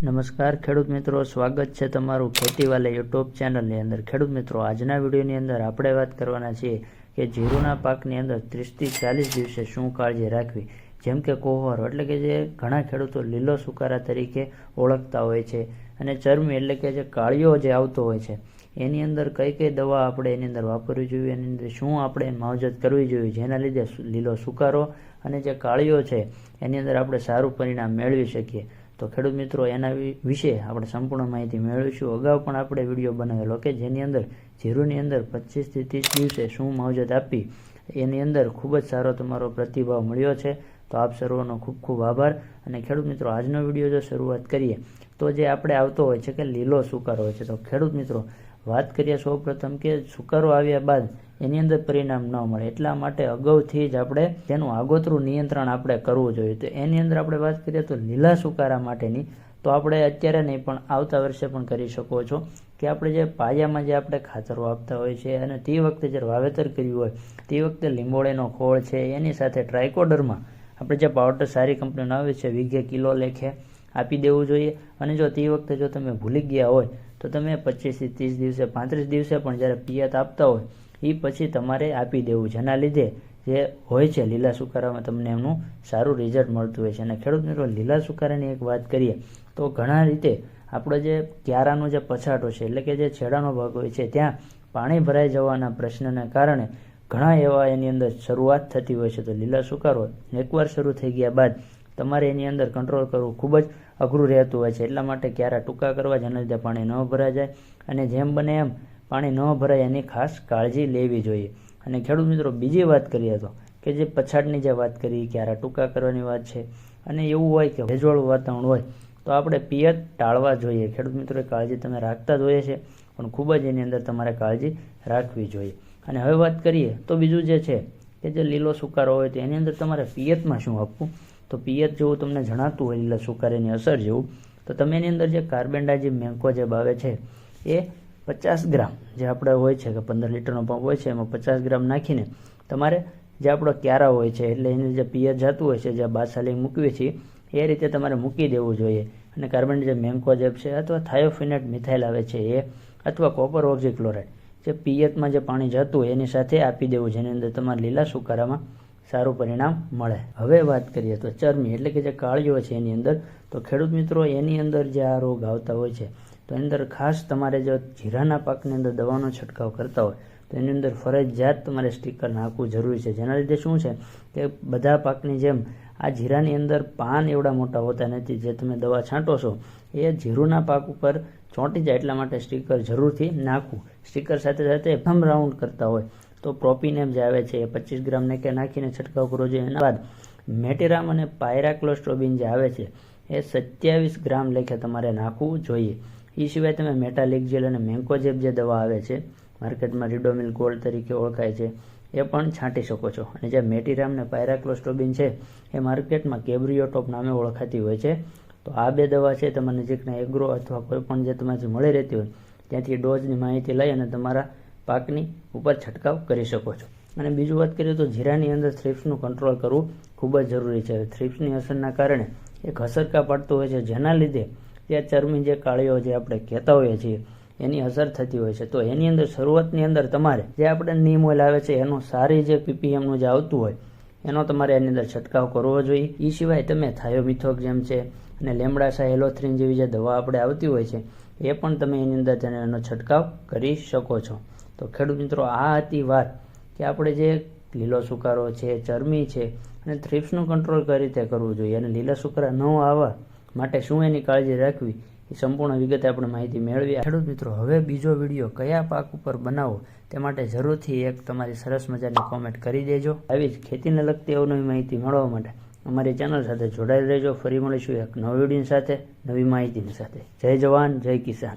નમસ્કાર, ખેડૂત મિત્રો. સ્વાગત છે તમારું ખેતીવાલે યુટ્યુબ ચેનલની અંદર. ખેડૂત મિત્રો, આજના વિડીયોની અંદર આપણે વાત કરવાના છીએ કે જીરુના પાકની અંદર ત્રીસથી ચાલીસ દિવસે શું કાળજી રાખવી? જેમ કે કોહર એટલે કે જે ઘણા ખેડૂતો લીલો સુકારા તરીકે ઓળખતા હોય છે અને ચરમી એટલે કે જે કાળિયો જે આવતો હોય છે, એની અંદર કઈ કઈ દવા આપણે એની અંદર વાપરવી જોઈએ? એની અંદર શું આપણે માવજત કરવી જોઈએ? જેના લીધે લીલો સુકારો અને જે કાળિયો છે, એની અંદર આપણે સારું પરિણામ મેળવી શકીએ. તો ખેડૂત મિત્રો, એના વિશે આપણે સંપૂર્ણ માહિતી મેળવીશું. અગાઉ પણ આપણે વીડિયો બનાવેલો કે જેની અંદર જીરુની અંદર પચીસથી ત્રીસ દિવસે શું માવજત આપી, એની અંદર ખૂબ જ સારો તમારો પ્રતિભાવ મળ્યો છે. તો આપ સર્વનો ખૂબ ખૂબ આભાર. અને ખેડૂત મિત્રો, આજનો વીડિયો જો શરૂઆત કરીએ, તો જે આપણે આવતો હોય છે કે લીલો સુકારો હોય છે. તો ખેડૂત મિત્રો વાત કરીએ સૌપ્રથમ કે સુકારો આવ્યા બાદ એની અંદર પરિણામ ન મળે. એટલા માટે અગાઉથી જ આપણે તેનું આગોતરું નિયંત્રણ આપણે કરવું જોઈએ. તો એની અંદર આપણે વાત કરીએ તો લીલા સુકારા માટેની, તો આપણે અત્યારે નહીં, પણ આવતા વર્ષે પણ કરી શકો છો કે આપણે જે પાયામાં જે આપણે ખાતરો આપતા હોય છે અને તે વખતે જ્યારે વાવેતર કર્યું હોય, તે વખતે લીંબોળીનો ખોળ છે, એની સાથે ટ્રાયકોડરમાં આપણે જે પાવડર સારી કંપનીનો આવે છે, વીઘે કિલો લેખે આપી દેવું જોઈએ. અને જો તે વખતે જો તમે ભૂલી ગયા હોય તો તમે પચીસથી ત્રીસ દિવસે, પાંત્રીસ દિવસે પણ જ્યારે પિયત આપતા હોય એ પછી તમારે આપી દેવું જેના લીધે જે હોય છે લીલા સુકારામાં તમને એમનું સારું રિઝલ્ટ મળતું હોય છે. અને ખેડૂત મિત્રો, લીલા સુકારાની એક વાત કરીએ, તો ઘણા રીતે આપણો જે ક્યારાનો જે પછાટો છે, એટલે કે જે છેડાનો ભાગ હોય છે, ત્યાં પાણી ભરાઈ જવાના પ્રશ્નને કારણે ઘણા એવા એની અંદર શરૂઆત થતી હોય છે. તો લીલા સુકારો એકવાર શરૂ થઈ ગયા બાદ તમારે એની અંદર કંટ્રોલ કરવું ખૂબ જ અઘરું રહેતું હોય છે. એટલા માટે ક્યારે ટૂંકા કરવા જેના લીધે પાણી ન ભરાઈ જાય. અને જેમ બને એમ પાણી ન ભરાય એની ખાસ કાળજી લેવી જોઈએ. અને ખેડૂત મિત્રો, બીજી વાત કરીએ તો, કે જે પછાડની જે વાત કરી ક્યારે ટૂંકા કરવાની વાત છે. અને એવું હોય કે ભેજવાળું વાતાવરણ હોય, તો આપણે પિયત ટાળવા જોઈએ. ખેડૂત મિત્રોએ કાળજી તમે રાખતા જ હોઈએ છે પણ ખૂબ જ એની અંદર તમારે કાળજી રાખવી જોઈએ. અને હવે વાત કરીએ તો બીજું જે છે, કે જે લીલો સુકારો હોય, તો એની અંદર તમારે પિયતમાં શું આપવું? તો પિયત જેવું તમને જણાતું હોય, લીલા સુકારાની અસર જેવું, તો તમે એની અંદર જે કાર્બેન્ડાજી મેંકો જે આવે છે, એ પચાસ ગ્રામ જે આપણે હોય છે, કે પંદર લીટરનો પંપ હોય છે, એમાં પચાસ ગ્રામ નાખીને તમારે જે આપણો ક્યારા હોય છે, એટલે એને જે પિયત જતું હોય છે, જે બાસાલી મૂકવી છીએ, એ રીતે તમારે મૂકી દેવું જોઈએ. અને કાર્બન જે મેન્કોજેબ છે અથવા થાયોફિનેટ મિથાઇલ આવે છે એ, અથવા કોપર ઓક્ઝીક્લોરાઇડ, જે પિયતમાં જે પાણી જતું હોય, એની સાથે આપી દેવું, જેની અંદર તમારે લીલા સુકારામાં સારું પરિણામ મળે. હવે વાત કરીએ તો ચરમી એટલે કે જે કાળીઓ છે એની અંદર, તો ખેડૂત મિત્રો, એની અંદર જે આ રોગ આવતા હોય છે, તો એની અંદર ખાસ તમારે જો જીરાના પાકની અંદર દવાનો છંટકાવ કરતા હોય, તો એની અંદર ફરજિયાત તમારે સ્ટીકર નાખવું જરૂરી છે. જેના લીધે શું છે કે બધા પાકની જેમ આ જીરાની અંદર પાન એવડા મોટા હોતા નથી, જે તમે દવા છાંટો છો, એ જીરુના પાક ઉપર ચોંટી જાય એટલા માટે સ્ટીકર જરૂરથી નાખવું. સ્ટીકર સાથે સાથે પ્રથમ રાઉન્ડ કરતા હોય તો પ્રોપીનેમ જે આવે છે એ પચીસ ગ્રામ કે નાખીને છંટકાવ કરવો જોઈએ. એના બાદ મેટેરામ અને પાયરાક્લોસ્ટ્રોબિન જે આવે છે એ સત્યાવીસ ગ્રામ લેખે તમારે નાખવું જોઈએ. એ સિવાય તમે મેટાલિક જેલ અને મેન્કોજેબ જે દવા આવે છે, માર્કેટમાં રિડોમિલ ગોલ્ડ તરીકે ઓળખાય છે, એ પણ છાંટી શકો છો. અને જે મેટીરામ ને પાયરાક્લોસ્ટ્રોબિન છે, એ માર્કેટમાં કેબ્રિયોટોપ નામે ઓળખાતી હોય છે. તો આ બે દવા છે, તમારા નજીકના એગ્રો અથવા કોઈ પણ જે તમારી મળી રહેતી હોય, ત્યાંથી ડોઝની માહિતી લઈ અને તમારા પાકની ઉપર છંટકાવ કરી શકો છો. અને બીજું વાત કરીએ તો જીરાની અંદર થ્રિપ્સનું કંટ્રોલ કરવું ખૂબ જ જરૂરી છે. થ્રિપ્સની અસરના કારણે એક હસરકા પડતો હોય છે, જેના લીધે ત્યાં ચરમી જે કાળીઓ જે આપણે કહેતા હોઈએ છીએ, એની અસર થતી હોય છે. તો એની અંદર શરૂઆતની અંદર તમારે જે આપણે નીમ ઓઇલ આવે છે, એનું સારી જે પીપીએમનું જે આવતું હોય એનો તમારે એની અંદર છંટકાવ કરવો જોઈએ. એ સિવાય તમે થાયોમિથોક જેમ છે અને લેમડાસા એલોથ્રીન જેવી જે દવા આપણે આવતી હોય છે, એ પણ તમે એની અંદર તેને એનો છંટકાવ કરી શકો છો. તો ખેડૂત મિત્રો, આ હતી વાત કે આપણે જે લીલો સુકારો છે ચરમી છે અને થ્રિપ્સનું કંટ્રોલ કઈ રીતે કરવું જોઈએ અને લીલા સુકારા ન આવવા માટે શું એની કાળજી રાખવી સંપૂર્ણ વિગતે આપણે માહિતી મેળવી. ખેડૂત મિત્રો, હવે બીજો વીડિયો કયા પાક ઉપર બનાવો તે માટે જરૂરથી એક તમારી સરસ મજાની કોમેન્ટ કરી દેજો. આવી જ ખેતીને લગતી અવનવી માહિતી મેળવવા માટે અમારી ચેનલ સાથે જોડાયેલ રહેજો. ફરી મળીશું એક નવી વીડિયો સાથે, નવી માહિતીની સાથે. જય જવાન, જય કિસાન.